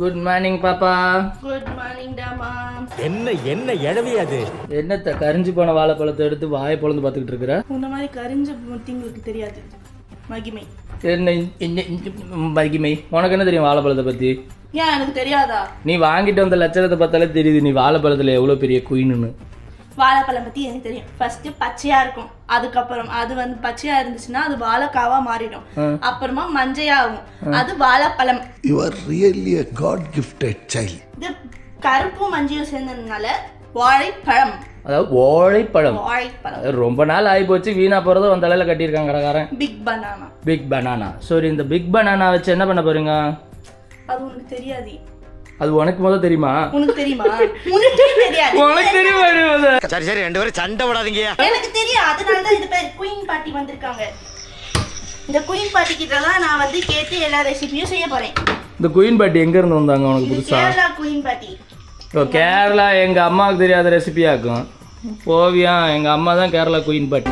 Good morning பாப்பா good morning டாமா என்ன என்ன எழவி அது? என்னத்த கரிஞ்சு போன வாழைப்பழத்தை எடுத்து வாயை பொழந்து பார்த்துக்கிட்டு இருக்கிற? உன்ன மாதிரி கரிஞ்ச முத்திங்களுக்கு தெரியாது. மகிமை. என்ன இந்த- இந்த மகிமை? உனக்கு என்ன தெரியும் வாழைப்பழத்தை பற்றி ஏன் எனக்கு தெரியாதா? நீ வாங்கிட்டு வந்த லட்சணத்தை பார்த்தாலே தெரியுது நீ வாழைப்பழத்தில் எவ்வளோ பெரிய குயின்னு வாழைப்பழம் பத்தி எனக்கு தெரியும். ஃபர்ஸ்ட் பச்சையா இருக்கும். அதுக்கப்புறம் அது வந்து பச்சையா இருந்துச்சுன்னா அது வாழைக்காவா மாறிடும். அப்புறமா மஞ்சையாகும். அது வாழைப்பழம். You are really a God gifted child. இது கருப்பும் மஞ்சையும் சேர்ந்ததுனால வாழைப்பழம். அதாவது ஓழைப்பழம் வாழைப்பழம். அது ரொம்ப நாள் ஆகி போச்சு வீணா போகிறத உன் தலையில் கட்டியிருக்காங்க கடைக்காரன் பிக் பனானா பிக் பனானா சரி இந்த பிக் பனானா வச்சு என்ன பண்ண போறீங்க? அது உனக்கு தெரியாது. அது உனக்கு முதல் தெரியுமா? உனக்கு தெரியுமா? உனக்கு தெரியாது. உனக்கு தெரியுமா? சரி சரி ரெண்டு பேரும் சண்டை விடாதீங்க எனக்கு தெரியும். அதனால தான் இது பேர் குயின் பாட்டி வந்திருக்காங்க. இந்த குயின் பாட்டி கிட்ட தான் நான் வந்து கேட்டு எல்லா ரெசிபியும் செய்ய போறேன். இந்த குயின் பாட்டி எங்க இருந்து வந்தாங்க உனக்கு புதுசா? கேரளா குயின் பாட்டி இப்போ கேரளா எங்க அம்மாவுக்கு தெரியாத ரெசிபியாக்கும் ஓவியா எங்க அம்மா தான் கேரளா குயின் பாட்டி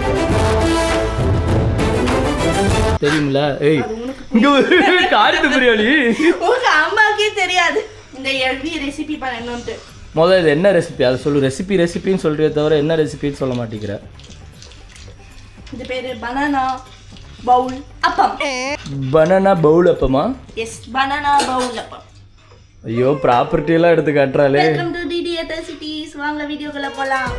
தெரியுமில? ஏய் இங்க காரியத்து பிரியாணி உங்க அம்மாக்கே தெரியாது. இந்த எப்படி ரெசிபி பண்ணணும்ட்டு முதல்ல இது என்ன ரெசிபி அதை சொல்லு. ரெசிபி ரெசிபின்னு சொல்றியே தவிர என்ன ரெசிபின்னு சொல்ல மாட்டேங்கிற. இது பேரு பனானா பவுல் அப்பம். பனானா பவுல் அப்பமா? எஸ் பனானா பவுல் அப்பம். ஐயோ ப்ராப்பர்ட்டி எல்லாம் எடுத்து காட்டுறாளே. வெல்கம் டு டிடி சிட்டிஸ் வாங்க வீடியோக்குள்ள போலாம்.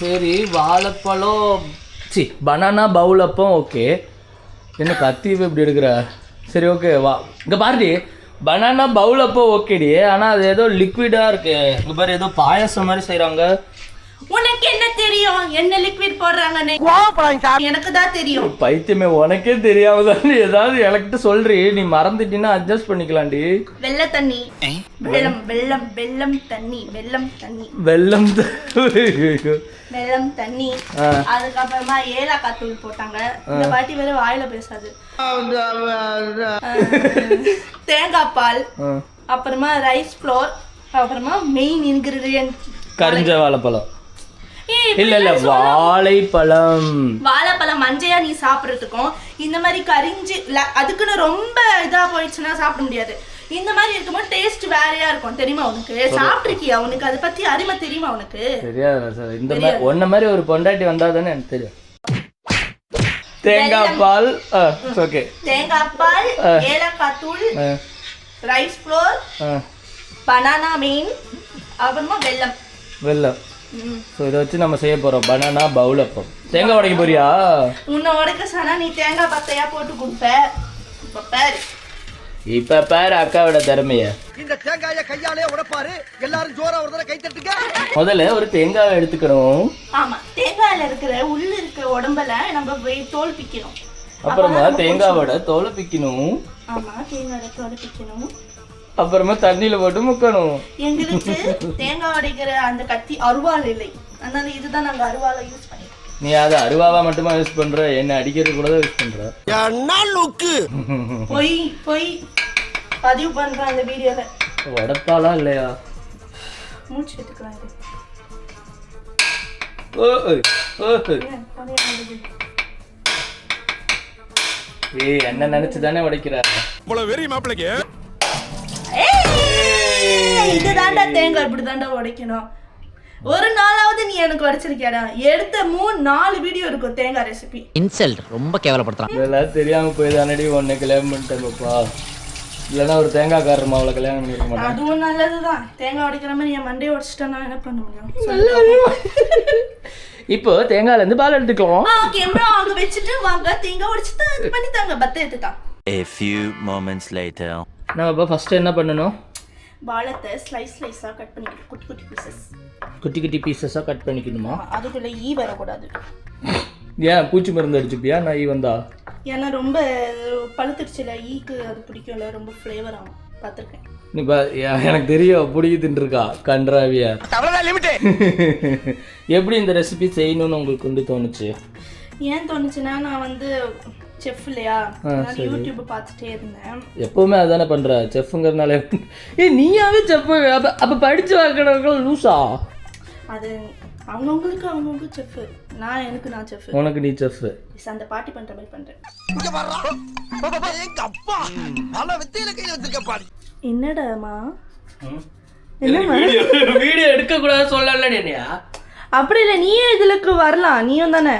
சரி வாழைப்பழம் சி பனானா பவுல் அப்போ ஓகே என்ன கத்தியவே இப்படி எடுக்கிற? சரி ஓகே வா. இங்கே பாருடி பனானா பவுல் அப்போ ஓகேடி ஆனால் அது ஏதோ லிக்விடாக இருக்குது இங்கே பாரு ஏதோ பாயாசம் மாதிரி செய்கிறாங்க உனக்கு என்ன தெரியும்? என்ன லிக்விட் போடுறாங்கன்னு? எனக்கு தான் தெரியும். பைத்தியமே உனக்கே தெரியாம தான் ஏதாவது எனக்கிட்ட சொல்றி. நீ மறந்துட்டீன்னா அட்ஜஸ்ட் பண்ணிக்கலாம்டி. வெள்ளை தண்ணி. வெள்ளம் வெள்ளம் வெள்ளம் தண்ணி வெள்ளம் தண்ணி. வெள்ளம் வெள்ளம் தண்ணி. அதுக்கப்புறமா ஏலக்காய் தூள் போட்டாங்க. இந்த வாட்டி வேற வாயில பேசாது. தேங்காய் பால். அப்புறமா ரைஸ் ஃப்ளோர் அப்புறமா மெயின் இன்கிரீடியன்ட் கரிஞ்ச வாழைப்பழம். இல்ல இல்ல வாழைப்பழம். வாழைப்பழம் மஞ்சையா நீ சாப்பிட்றதுக்கும் இந்த மாதிரி கரிஞ்சு அதுக்குன்னு ரொம்ப இதா போயிடுச்சுன்னா சாப்பிட முடியாது. இந்த மாதிரி இருக்கும்போது டேஸ்ட் வேறையா இருக்கும். தெரியுமா உனக்கு? சாப்பிட்ருக்கியா உனக்கு? அதை பத்தி அருமை தெரியுமா உனக்கு? தெரியாது சார். இந்த மாதிரி ஒன்ன மாதிரி ஒரு பொண்டாட்டி வந்தா தானே எனக்கு தெரியும். தேங்காய் பால் ஓகே தேங்காய் பால் ஏலக்காய் தூள் ரைஸ் ஃப்ளோர் பனானா மீன் அப்புறமா வெல்லம். வெள்ளம் ம். ஸோ இதை வச்சு நம்ம செய்ய போறோம். பனானா பவுல் அப்பம். தேங்காய் உடைக்க போறியா? உன்னை உடைக்க சொன்னா நீ தேங்காய் பத்தையா போட்டு கொடுப்ப. இப்ப பாரு. இப்ப பாரு அக்காவோட திறமைய. இந்த தேங்காய கையாலே உடைப்பாரு. எல்லாரும் ஜோரா ஒரு தடவை கை தட்டுங்க. முதல்ல ஒரு தேங்காவை எடுத்துக்கணும். ஆமா தேங்காயில இருக்கிற உள்ள இருக்கிற உடம்புல நம்ம தோல் பிக்கணும். அப்புறமா தேங்காவோட தோலை பிக்கணும். ஆமா தேங்காயில தோல் பிக்கணும். அப்புறமா தண்ணியில போட்டு முக்கணும். எங்களுக்கு தேங்காய் உடைக்கிற அந்த கத்தி அருவாள் இல்லை. அதனால இதுதான் நாங்க அருவாளை யூஸ் பண்ணிருக்கோம் நீ அதை அருவாவா மட்டுமா யூஸ் பண்ற? என்ன அடிக்கிறது கூட யூஸ் பண்ற? என்ன லுக்கு? பொய் பொய் பதிவு பண்றேன் அந்த வீடியோல. உடப்பாலா இல்லையா? மூச்சு எடுத்துக்கலாம் ஓ ஓ? ஏய் என்ன நினைச்சு தானே உடைக்கிற ஏய், இதுதான்டா தேங்காய் இப்படி தாண்டா உடைக்கணும். ஒரு நாளாவது நீ எனக்கு உடைச்சிருக்கியாடா? எடுத்த மூணு நாலு வீடியோ இருக்கும் தேங்காய் ரெசிபி இன்சல்ட் ரொம்ப கேவலப்படுத்துறான். இதெல்லாம் தெரியாம போய் தானடி உன்னை கல்யாணம் பண்ணிட்டேன் பாப்பா. இல்லைன்னா ஒரு தேங்காய்க்காரமா அவளை கல்யாணம் பண்ணிருக்க மாட்டேன். அதுவும் நல்லதுதான். தேங்காய் உடைக்கிற மாதிரி என் மண்டையை உடைச்சிட்டா நான் என்ன பண்ண முடியும். இப்போ தேங்காயில இருந்து பால் எடுத்துக்கலாம். கேமரா அங்க வச்சுட்டு வாங்க. தேங்காய் உடைச்சிட்டு இது பண்ணித்தாங்க. பத்த எடுத்துட்டான் A few moments later. நம்ம இப்போ ஃபர்ஸ்ட் என்ன பண்ணணும்? வாழைத்தை ஸ்லைஸ் ஸ்லைஸாக கட் பண்ணிக்கணும். குட்டி குட்டி பீசஸ் குட்டி குட்டி பீசஸாக கட் பண்ணிக்கணுமா? அதுக்குள்ள ஈ வரக்கூடாது. ஏன் பூச்சி மருந்து அடிச்சுப்பியா? நான் ஈ வந்தா? ஏன்னா ரொம்ப பழுத்துடுச்சுல ஈக்கு அது பிடிக்கும்ல ரொம்ப ஃப்ளேவர் ஆகும். பார்த்துருக்கேன். நீ பா எனக்கு தெரியும் பிடிக்குதுன்னு இருக்கா கன்றாவியா. அவ்வளவுதான் லிமிட் எப்படி இந்த ரெசிபி செய்யணும்னு உங்களுக்கு வந்து தோணுச்சு? ஏன் தோணுச்சுன்னா நான் வந்து செஃப் இல்லையா? யூடியூப் பார்த்துட்டே இருந்தேன். எப்பவுமே அதானே பண்ற? செஃப்ங்கிறதுனால ஏ நீயாவே செஃப் அப்ப அப்ப படிச்சு வைக்கிறவங்க லூசா அது அவங்கவுங்களுக்கு அவங்கவுங்க செஃப் நான் எனக்கு நான் செஃப் உனக்கு நீ செஃப் அந்த பாட்டி பண்ற மாதிரி பண்றேன். என்னடாமா வீடியோ வீடியோ எடுக்க கூடாது சொல்லல என்னையா? அப்படி இல்லை நீயே இதுலக்கு வரலாம். நீயும் தானே?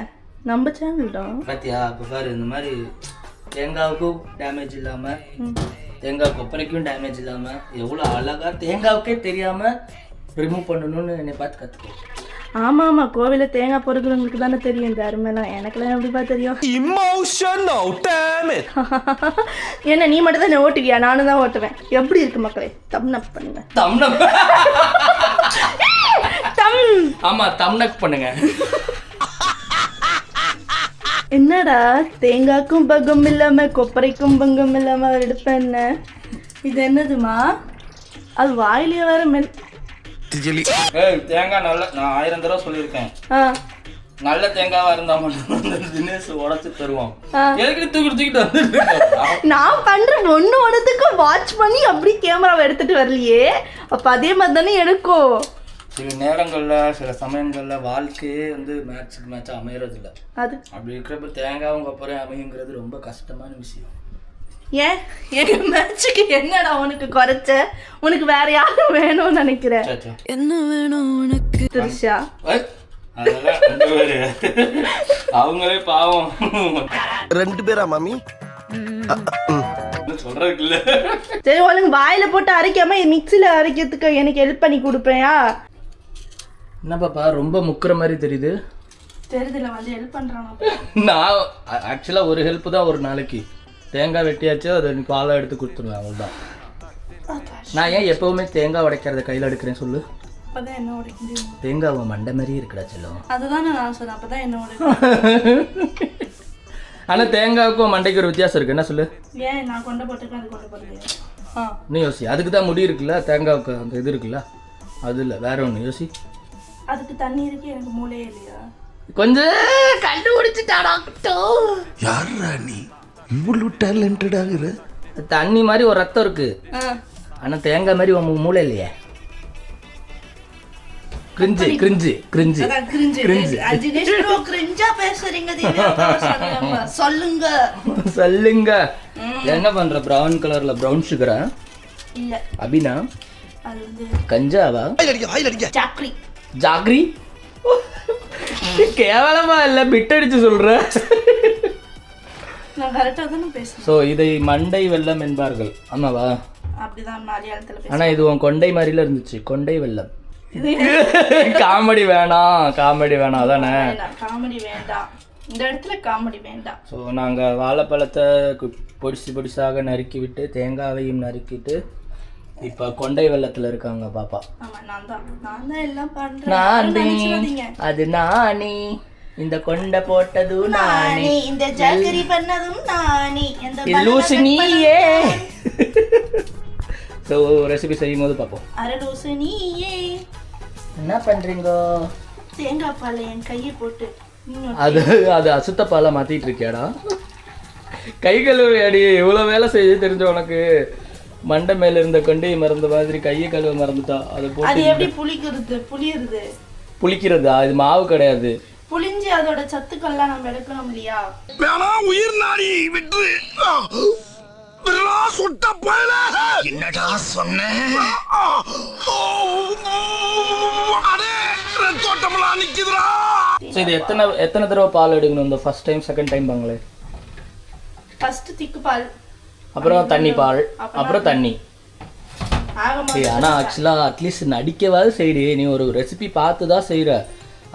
நம்ம சேனல் தான் பாத்தியா இப்போ பாரு இந்த மாதிரி தேங்காவுக்கும் டேமேஜ் இல்லாம தேங்காய் கொப்பரைக்கும் டேமேஜ் இல்லாம எவ்வளவு அழகா தேங்காவுக்கே தெரியாம ரிமூவ் பண்ணணும்னு என்னை பார்த்து கத்துக்கோ. ஆமா ஆமா கோவில தேங்காய் பொறுக்கிறவங்களுக்கு தானே தெரியும் இந்த அருமைலாம். எனக்கெல்லாம் எப்படிப்பா தெரியும்? என்ன நீ மட்டும் தான் ஓட்டுவியா? நானும் தான் ஓட்டுவேன். எப்படி இருக்கு மக்களே? தம்னப் பண்ணுங்க. தம்னக் தம் ஆமா தம்னக் பண்ணுங்க. என்னடா? தேங்காய்க்கும் பங்கம் இல்லாம கொப்பரைக்கும் பங்கம் இல்லாம எடுப்பேன் என்ன? இது என்னதுமா? அது வாயிலே வர மெல் ஏய் தேங்காய் நல்ல நான் ஆயிரம் தடவை சொல்லியிருக்கேன். ஆ. நல்ல தேங்காவா இருந்தா மட்டும் தினேஷ் உடச்சு தருவோம் ஆ. எதுக்கு தூக்கி தூக்கிட்டு வந்து நான் பண்ற ஒன்று ஒன்றுத்துக்கு வாட்ச் பண்ணி அப்படி கேமராவை எடுத்துட்டு வரலையே. அப்ப அதே மாதிரி தானே எடுக்கும் சில நேரங்கள்ல சில சமயங்கள்ல வாழ்க்கையே வந்து மேட்ச்சுக்கு மேட்ச் அமையறது இல்ல அது? அப்படி இருக்கிறப்ப தேங்காவும் கொப்பரையும் அமையுங்கிறது ரொம்ப கஷ்டமான விஷயம். ஏன்? எங்க மேட்சுக்கு என்னடா உனக்கு குறைச்ச? உனக்கு வேற யாரும் வேணும்னு நினைக்கிற? சே, சே. திருஷா. ஏய், அதெல்லாம் ரெண்டு பேரு. அவங்களே பாவம். ரெண்டு பேரா மாமி? ஒண்ணும் சொல்றதுக்கு இல்ல. சரி உனக்கு வாயில போட்டு அரைக்காம மிக்சில அரைக்கிறதுக்கு எனக்கு ஹெல்ப் பண்ணி கொடுப்பேயா? என்ன பாப்பா ரொம்ப முக்குற மாதிரி தெரியுது. தெரியுதுல வந்து ஹெல்ப் பண்றாங்க நான் ஆக்சுவலாக ஒரு ஹெல்ப் தான் ஒரு நாளைக்கு. தேங்காய் வெட்டியாச்சு அதை நீ பாலாக எடுத்து கொடுத்துருவேன் அவ்வளோதான் நான் ஏன் எப்பவுமே தேங்காய் உடைக்கிறத கையில் எடுக்கிறேன் சொல்லு? அப்பதான் என்ன தேங்காய் உன் மண்டை மாதிரியே இருக்குடா செல்லம். அதுதானே நான் சொன்னேன் அப்பதான் என்ன உடைக்க ஆனால் தேங்காய்க்கும் மண்டைக்கு ஒரு வித்தியாசம் இருக்கு. என்ன சொல்லு? ஏன் நான் கொண்ட போட்டுக்க அது கொண்ட ஆ நீ யோசி. அதுக்கு தான் முடி இருக்குல்ல தேங்காய்க்கு அந்த இது இருக்குல்ல. அது இல்லை வேற ஒன்று யோசி. அதுக்கு தண்ணி இருக்கு எனக்கு மூளையே இல்லையா? கொஞ்சம் கண்டுபிடிச்சிட்டாடா யாரா நீ? இவ்வளவு டேலண்டட் ஆகுற தண்ணி மாதிரி ஒரு ரத்தம் இருக்கு. ஆ. ஆனால் தேங்காய் மாதிரி உன் மூளை இல்லையே. Cringe cringe cringe. Cringe. Cringe. பேசுறீங்க. சொல்லுங்க. சொல்லுங்க. என்ன பண்ற பிரவுன் கலர்ல பிரவுன் சுகரா இல்ல. அபினா? கஞ்சாவா? அடிக்க அடிக்க சாக்ரி ஜாக்ரி? கேவலமா இல்ல பிட் அடிச்சு சொல்ற? நான் தானே சோ இதை மண்டை வெள்ளம் என்பார்கள். ஆமாவா? அப்படிதான் மலையாளத்துல இது உன் கொண்டை மாதிரில இருந்துச்சு. கொண்டை வெள்ளம். காமெடி வேணாம் காமெடி வேணாம் வேண்டாம் காமெடி வேண்டாம். இந்த இடத்துல காமெடி வேண்டாம். ஸோ நாங்கள் வாழைப்பழத்தை பொடிசு பொடிசாக நறுக்கி விட்டு தேங்காவையும் நறுக்கிட்டு இப்போ கொண்டை வெள்ளத்தில் இருக்காங்க பாப்பா. நான். அது நானே. இந்த கொண்டை போட்டது நானே. இந்த ஜாக்கரி பண்ணதும் நானே. இந்த லூசு நீயே. ஸோ ரெசிபி செய்யும் போது பார்ப்போம் அரலூசு நீயே. என்ன பண்ணுறீங்க தேங்காய் பாலை என் கையை போட்டு அது அது அசுத்த பாலை மாற்றிட்டு இருக்கியாடா? கை கழுவு அடி இவ்வளோ வேலை செய்ய தெரிஞ்ச உனக்கு. மண்டை மேல இருந்த கொண்டை மறந்த மாதிரி கையை கழுவ மறந்துட்டா அதை அது போட்டு எப்படி புளிக்கிறது? புளியுறது புளிக்கிறதா? இது மாவு கிடையாது. புளிஞ்சு அதோட சத்துக்கள்லாம் நம்ம எடுக்கணும் இல்லையா? வேணா உயிர் நாடி விட்டு. விரலா சுட்ட போயல. என்னடா சொன்ன? அடே தோட்டமெல்லாம் நிக்குதுடா. ஸோ இது எத்தனை எத்தனை தடவை பால் எடுக்கணும் இந்த ஃபர்ஸ்ட் டைம் செகண்ட் டைம் பாங்களே? ஃபர்ஸ்ட் திக்கு பால். அப்புறம் தண்ணி பால் அப்புறம் தண்ணி. ஆனா ஆக்சுவலாக அட்லீஸ்ட் நடிக்கவாது செய்டி. நீ ஒரு ரெசிபி பார்த்து தான் செய்கிற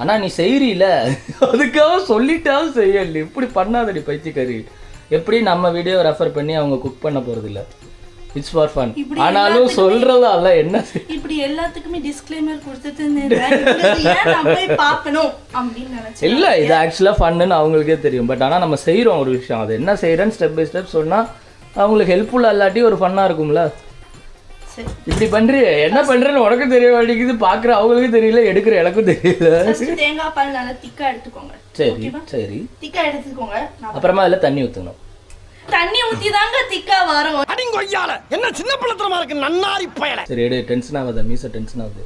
ஆனா நீ செய்கிறீல அதுக்காக சொல்லிட்டாவது செய்யல இப்படி பண்ணாதடி பைத்தியக்காரி. எப்படி நம்ம வீடியோ ரெஃபர் பண்ணி அவங்க குக் பண்ண போறது இல்ல இட்ஸ் ஃபார் ஃபன் ஆனாலும் சொல்றதால என்ன இப்படி எல்லாத்துக்குமே டிஸ்க்ளைமர் கொடுத்துட்டு பார்க்கணும் அப்படின்னு இல்ல இது ஆக்சுவலாக ஃபன்னுன்னு அவங்களுக்கே தெரியும். பட் ஆனா நம்ம செய்றோம் ஒரு விஷயம். அது என்ன செய்கிறேன்னு ஸ்டெப் பை ஸ்டெப் சொன்னா அவங்களுக்கு ஹெல்ப்ஃபுல்லாக இல்லாட்டி ஒரு ஃபன்னாக இருக்கும்ல? சரி. இப்படி பண்றியே என்ன பண்றேன்னு உனக்கு தெரிய மாட்டேங்குது. பார்க்குற அவங்களுக்கும் தெரியல எடுக்கிற எனக்கும் தெரியல. தேங்காய் பால் நல்லா திக்கா எடுத்துக்கோங்க. சரி சரி. திக்கா எடுத்துக்கோங்க. அப்புறமா அதில் தண்ணி ஊற்றணும் தண்ணி ஊத்தி தாங்க திக்கா வரும். அடிங்கொய்யால என்ன சின்ன பிள்ளத்தனமா இருக்கு நன்னாரி பயல. சரி எடு டென்ஷன் ஆகாத மீச டென்ஷன் ஆகுது.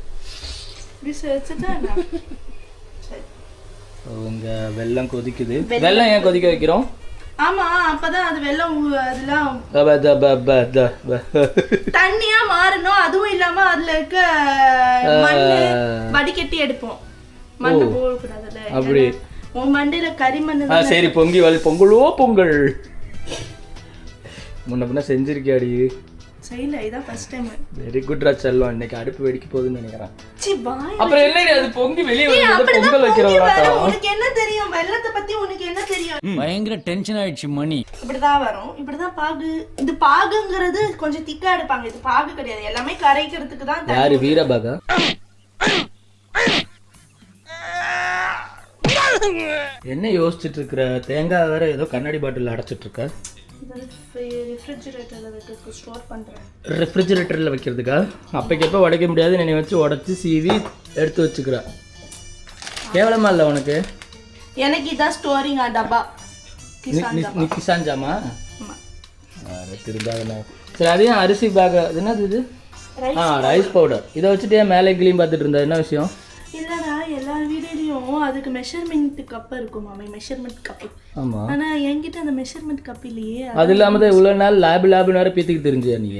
இப்படி வச்சுட்டா? இங்கே வெல்லம் கொதிக்குது. வெல்லம் ஏன் கொதிக்க வைக்கிறோம்? ஆமா அப்பதான் அது வெள்ளம் அதெல்லாம். தண்ணியா மாறணும். அதுவும் இல்லாம அதுல இருக்க வடிகட்டி எடுப்போம். மண்ணு போகக்கூடாதுல்ல அப்படி. உன் மண்டையில தான். சரி பொங்கி பொங்கலோ பொங்கல். முன்ன பின்ன செஞ்சிருக்கியாடி? செய்யல இதான் ஃபர்ஸ்ட் டைம் வெரி குட் ரா செல்லம் இன்னைக்கு அடுப்பு வெடிக்க போகுதுன்னு நினைக்கிறேன். சி வாய் அப்புறம் என்னடி அது பொங்கி வெளியே வந்து பொங்கல். வைக்கிறவங்க உனக்கு என்ன தெரியும்? வெள்ளத்தை பத்தி உனக்கு என்ன தெரியும்? பயங்கர டென்ஷன் ஆயிடுச்சு மணி. இப்படிதான் வரும். இப்படிதான் பாகு. இது பாகுங்கிறது கொஞ்சம் திக்கா எடுப்பாங்க. இது பாகு கிடையாது. எல்லாமே கரைக்கிறதுக்கு தான். யாரு வீரபாகா? என்ன யோசிச்சுட்டு இருக்கிற? தேங்காய் வேற ஏதோ கண்ணாடி பாட்டில் அடைச்சிட்டு இருக்க? ரெஃப்ரிஜரேட்டர்ல வைக்கிறதுக்கு அப்பைக்கப்போ உடைக்க முடியாது. நீ வச்சு உடச்சி சீவி எடுத்து வச்சுக்கிற. கேவலமா இல்லை உனக்கு? எனக்கு இதான் ஸ்டோரிங் டப்பா. நீ கிசான் ஜாமா? சரி அதையும் அரிசி பேக் என்னது இது? ஆ ரைஸ் பவுடர் இதை வச்சுட்டு மேலே கிளீன் பார்த்துட்டு இருந்தா? என்ன விஷயம்? வீடியோலயும் அதுக்கு மெஷர்மெண்ட் கப் இருக்கும் மாமி மெஷர்மெண்ட் கப் ஆமா. ஆனா என்கிட்ட அந்த மெஷர்மெண்ட் கப் இல்லையே அது இல்லாம தான் இவ்வளோ நாள் லேப் லேப்னு வேற பீத்துக்கு தெரிஞ்சியா நீ?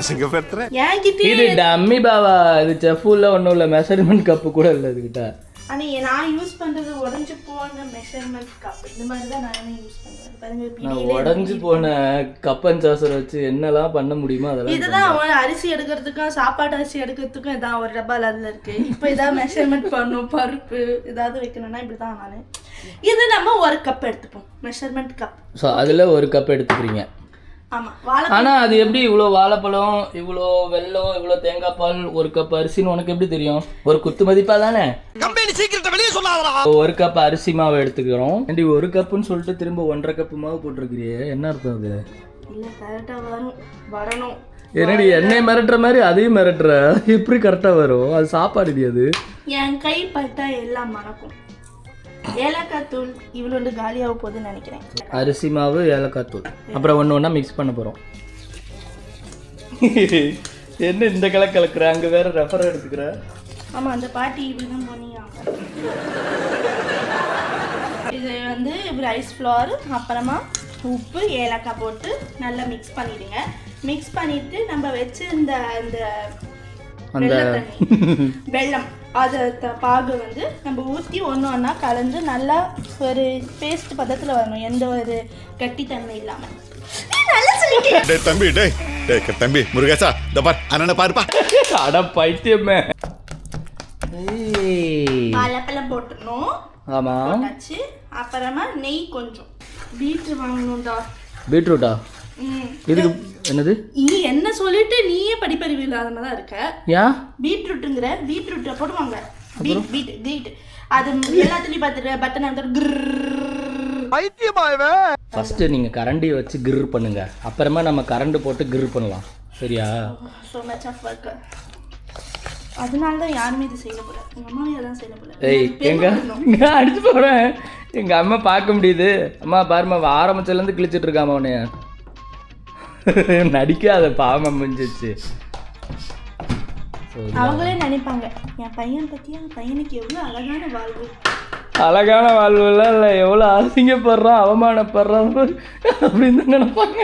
அசிங்கப்படுத்துற? என்கிட்டயே இது டம்மி பாவா இது செஃபுல்ல ஒன்றும் இல்லை மெஷர்மெண்ட் கப்பு கூட இல்லை இதுகிட்ட ஆனா எ- நான் யூஸ் பண்றது உடைஞ்சு போன மெஷர்மெண்ட் கப் இந்த மாதிரி தான் நானே யூஸ் பண்றேன் பாருங்க உடஞ்சி போன கப்பன் சாசரை வச்சு என்னெல்லாம் பண்ண முடியுமோ அதெல்லாம் இதுதான் அவன் அரிசி எடுக்கிறதுக்கும் சாப்பாடு அரிசி எடுக்கிறதுக்கும் இதான் ஒரு டப்பால அதுல இருக்கு. இப்போ இதான் மெஷர்மெண்ட் பண்ணும் பருப்பு ஏதாவது வைக்கணும்னா இப்படிதான் நானு. இது நம்ம ஒரு கப் எடுத்துப்போம். மெஷர்மெண்ட் கப் ஸோ அதில் ஒரு கப் எடுத்துக்கிறீங்க. ஆனா அது எப்படி இவ்வளோ வாழைப்பழம் இவ்வளோ வெல்லம் இவ்வளோ தேங்காய் பால் ஒரு கப் அரிசின்னு உனக்கு எப்படி தெரியும்? ஒரு குத்து மதிப்பா தானே? கம்பெனி சீக்கிரத்தை வெளியே சொல்லாதடா. ஒரு கப் அரிசி மாவு எடுத்துக்கிறோம். ஒரு கப்புன்னு சொல்லிட்டு திரும்ப ஒன்றரை கப்பு மாவு போட்டிருக்கிறியே? என்ன அர்த்தம் அது? இல்ல கரெக்டா வரும் வரணும் என்னடி என்னை மிரட்டுற மாதிரி அதையும் மிரட்டுற? எப்படி கரெக்டாக வரும்? அது சாப்பாடு அது. என் கை பட்டா எல்லாம் மணக்கும் ஏலக்காய் தூள் இவ்வளோண்டு காலியாக போகுதுன்னு நினைக்கிறேன். அரிசி மாவு ஏலக்காய் தூள். அப்புறம் ஒன்று ஒன்றா மிக்ஸ் பண்ண போகிறோம் என்ன இந்த கலக்கு கலக்குற? அங்கே வேற ரெஃபர் எடுத்துக்கிற? ஆமா அந்த பாட்டி இப்படிதான் பண்ணியாங்க இது வந்து ரைஸ் ஃப்ளவர் அப்புறமா உப்பு ஏலக்காய் போட்டு நல்லா மிக்ஸ் பண்ணிடுங்க. மிக்ஸ் பண்ணிட்டு நம்ம வச்சு இந்த இந்த அந்த வெள்ளை தண்ணி வெல்லம். அது த- பாகு வந்து நம்ம ஊற்றி ஒன்று ஒன்றா கலந்து நல்லா ஒரு பேஸ்ட் பதத்தில் வரணும். எந்த ஒரு கட்டித்தன்மை இல்லாமல் டேய் தம்பி டேய் டேய் க- தம்பி முருகேசா இந்த பார் அண்ணனை பாருப்பா. அட பைத்தியமே. ஏய். வாழைப்பழம் போட்டுடணும் ஆமா. போட்டாச்சு. அப்புறமா நெய் கொஞ்சம். பீட்ரு வாங்கணும்டா. பீட்ரூட்டா? இதுக்கு என்னது? நீ என்ன சொல்லிட்டு நீயே படிப்பறிவு இல்லாத மாதிரி இருக்க. ஏன் பீட்ரூட்டுங்கிற பீட்ரூட்டை போடுவாங்க. Beet beet beet. அது எல்லாத்துலயும் பார்த்துட்டு பட்டன் வந்து பைத்தியமா இவன் ஃபர்ஸ்ட் நீங்க கரண்டி வச்சு கிர் பண்ணுங்க அப்புறமா நம்ம கரண்ட் போட்டு கிர் பண்ணலாம் சரியா ஸோ மச் ஆஃப் ஒர்க் அதனால தான் யாருமே இது செய்ய போல எங்கள் அம்மாவே தான் செய்ய போல ஏய் எங்க நான் அடிச்சு போறேன் எங்க அம்மா பார்க்க முடியுது அம்மா பாரும்மா அவ ஆரம்பத்துல இருந்து கிழிச்சிட்டு இருக்காம உன்னைய நடிக்காத பாவம் முடிஞ்சிச்சு. அவங்களே நினைப்பாங்க என் பையன் என் பையனுக்கு எவ்வளோ அழகான வாழ்வு. அழகான வாழ்வுலாம் இல்லை எவ்வளோ அசிங்கப்படுறான் அவமானப்படுறான் அப்படின்னு தான் நினைப்பாங்க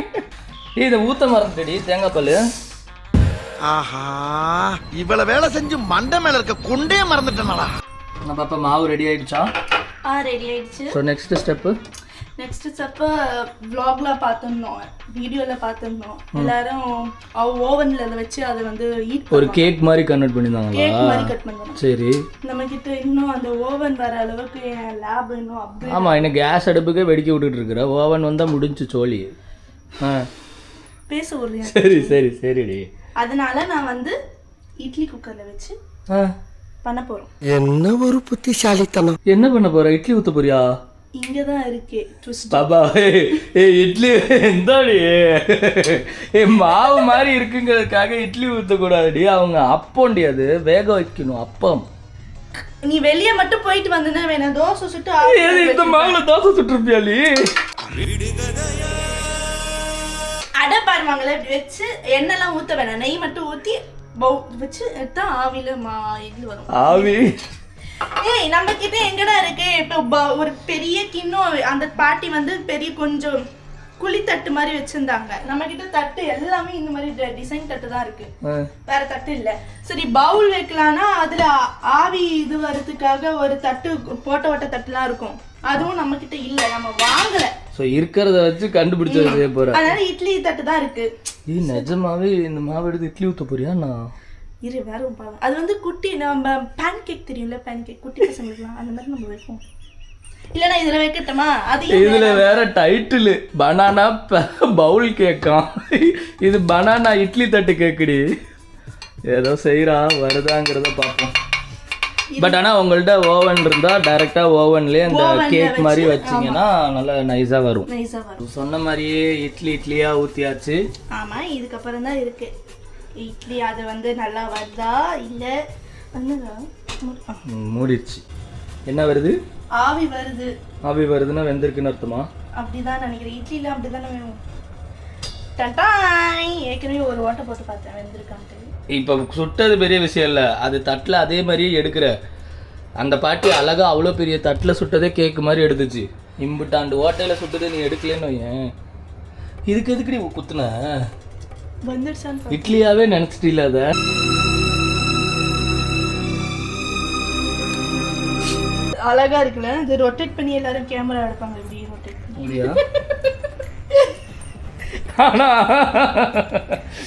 இதை ஊத்த மறந்துடி தேங்காய் பால். ஆஹா இவ்வளவு வேலை செஞ்சு மண்டை மேல இருக்க கொண்டே மறந்துட்டேனடா. நம்ம அப்போ மாவு ரெடி ஆயிடுச்சா? ஆ ரெடி ஆயிடுச்சு. So next step next step vlogல பார்த்துருந்தோம் வீடியோவில் பார்த்துருந்தோம் எல்லாரும் ஓவனில் அதை வச்சு அதை வந்து ஈட் ஒரு கேக் மாதிரி கன்வெர்ட் கேக் பண்ணியிருந்தாங்களா மாதிரி கட் பண்ணணும் சரி. நம்ம கிட்ட இன்னும் அந்த ஓவன் வர அளவுக்கு என் லேப் இன்னும் அப்டேட் ஆமாம் இன்னும் கேஸ் அடுப்புக்கே வெடிக்க விட்டுட்டு இருக்கிற. ஓவன் வந்தால் முடிஞ்சு சோழி. ஆ. பேச ஒரு சரி சரி சரிடி. அதனால நான் வந்து இட்லி குக்கரில் வச்சு ஆ. பண்ண போகிறோம் என்ன ஒரு புத்திசாலித்தனம். என்ன பண்ண போற? இட்லி ஊத்த போறியா? இங்கே தான் இருக்கே பாபா ஏய், இட்லி எந்தாடி ஏ மாவு மாதிரி இருக்குங்கிறதுக்காக இட்லி ஊற்றக்கூடாதுடி அவங்க அப்போண்டி அது வேக வைக்கணும் அப்பம். நீ வெளியே மட்டும் போயிட்டு வந்தனா வேணா தோசை சுட்டு இந்த மாவுல தோசை சுட்டுருப்பியாளி அடை பாருவாங்களே இப்படி வச்சு எண்ணெய்லாம் ஊற்ற வேணாம். நெய் மட்டும் ஊற்றி வச்சு எடுத்தா ஆவியில் மா இட்லி வரும். ஆவி. ஏய் நம்ம கிட்ட எங்கடா இருக்கு? இப்போ ஒரு பெரிய கிண்ணம் அந்த பாட்டி வந்து பெரிய கொஞ்சம் குழி தட்டு மாதிரி வச்சிருந்தாங்க. நம்ம கிட்ட தட்டு எல்லாமே இந்த மாதிரி டிசைன் தட்டு தான் இருக்கு. வேற தட்டு இல்ல. சரி பவுல் வைக்கலாம்னா அதுல ஆவி இது வர்றதுக்காக ஒரு தட்டு போட்ட ஓட்ட தட்டுலாம் இருக்கும். அதுவும் நம்ம கிட்ட இல்ல. நம்ம வாங்கல. ஸோ இருக்கிறத வச்சு கண்டுபிடிச்சு செய்ய போகிறேன் அதனால இட்லி தட்டு தான் இருக்கு. ஏய் நிஜமாவே இந்த மாவு எடுத்து இட்லி ஊற்ற போறியா நான் இரு ஒன்று பாருங்க அது வந்து குட்டி நம்ம பேன் கேக் தெரியும்ல பேன் கேக் குட்டி பசங்களுக்குலாம் அந்த மாதிரி நம்ம வைப்போம். இல்லைன்னா இதுல வைக்கட்டுமா? அதையும் இதுல வேற டைட்டில் பனானா பவுல் கேக்காம் இது பனானா இட்லி தட்டு கேக்குடி. ஏதோ செய்றா வருதாங்கிறத பார்ப்போம். பட் ஆனா உங்கள்ட்ட ஓவன் இருந்தா டைரக்டா ஓவன்லயே அந்த கேக் மாதிரி வச்சு, வச்சீங்கன்னா நல்லா நைஸா வரும். வரும். சொன்ன மாதிரியே இட்லி இட்லியா ஊத்தியாச்சு. ஆமா இதுக்கப்புறம் தான் இருக்கு. இட்லி அது வந்து நல்லா வருதா? இல்ல மூடிடுச்சு. என்ன வருது? ஆவி வருது. ஆவி வருதுன்னா வெந்திருக்குன்னு அர்த்தமா? அப்படிதான் நினைக்கிறேன். இட்லில அப்படிதானே வேணும். டட்டாய்! ஏற்கனவே ஒரு ஓட்டை போட்டு பார்த்தேன் வெந்திருக்கான்ட்டு. இப்போ சுட்டது பெரிய விஷயம் இல்லை. அது தட்டில் அதே மாதிரியே எடுக்கிற. அந்த பாட்டி அழகா அவ்வளோ பெரிய தட்டில் சுட்டதே கேக்கு மாதிரி எடுத்துச்சு. இம்புட்டாண்டு ஓட்டையில் சுட்டதே நீ எடுக்கலன்னு வையேன். இதுக்கு எதுக்குடி குத்துன. இட்லியாவே நினச்சிட்டில அதை. அழகா இருக்குல்ல? இது ரொட்டேட் பண்ணி எல்லாரும் கேமரா எடுப்பாங்க. இப்படி ரொட்டேட் அப்படியா? ஆனா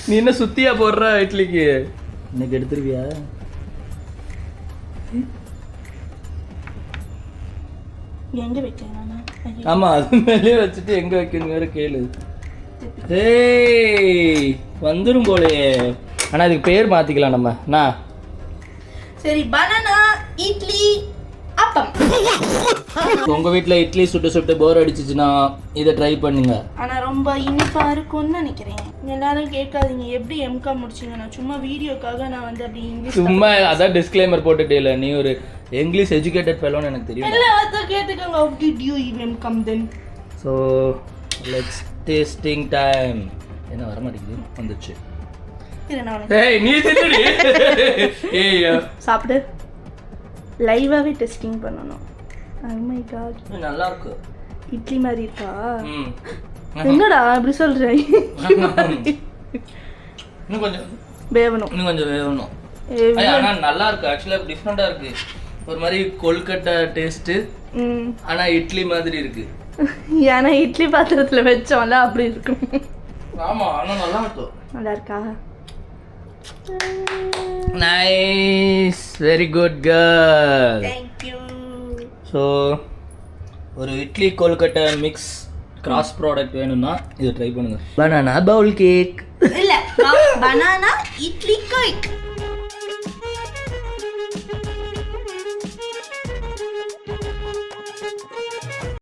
நீ என்ன சுத்தியா போடுற இட்லிக்கு? இன்னைக்கு எடுத்துருவியா? எங்க வைக்கிறேன். ஆமா அது மேலே வச்சுட்டு எங்க வைக்கணும் வேற கேளு. ஏய் வந்துரும் போலயே. ஆனா இதுக்கு பேர் மாத்திக்கலாம் நம்ம. நான் சரி பனானா இட்லி அப்பம். உங்க வீட்ல இட்லி சுட்டு சுட்டு போர் அடிச்சிச்சுன்னா இதை ட்ரை பண்ணுங்க. ஆனா ரொம்ப இனிப்பா இருக்கும்னு நினைக்கிறேன். எல்லாரும் கேட்காதீங்க. எப்படி எம்கா முடிச்சீங்க? நான் சும்மா வீடியோக்காக நான் வந்து அப்படி இங்கிலீஷ் சும்மா அதான் டிஸ்க்ளைமர் போட்டுட்டே இல்ல. நீ ஒரு இங்கிலீஷ் எஜுகேட்டட் ஃபெலோன்னு எனக்கு தெரியும். எல்லாத்தையும் கேட்டுக்கோங்க. How did you even come then? So let's tasting time என்ன வர மாட்டேங்குது வந்துச்சு ஏய் நீ தின்னுடி. ஏய் சாப்பிடு. லைவாவே டெஸ்டிங் பண்ணணும். Oh my god. இது நல்லா இருக்கு இட்லி மாதிரி இருக்கா? ம். என்னடா இப்படி சொல்றேன் இன்னும் கொஞ்சம் வேவணும். இன்னும் கொஞ்சம் ஐயா, ஆனா நல்லா இருக்கு ஆக்சுவலாக டிஃப்ரெண்டா இருக்கு. ஒரு மாதிரி கொல்கட்டை டேஸ்ட் ம். ஆனா இட்லி மாதிரி இருக்கு. ஏன்னா இட்லி பாத்திரத்துல வச்சோம்ல அப்படி இருக்கும். ஆமா ஆனா நல்லா இருக்கும். நல்லா இருக்கா? Nice very good girl thank you so ஒரு இட்லி கொல்கட்டை மிக்ஸ் கிராஸ் ப்ராடக்ட் வேணும்னா இதை ட்ரை பண்ணுங்க. பனானா பவுல் கேக் இல்ல பனானா இட்லி கேக்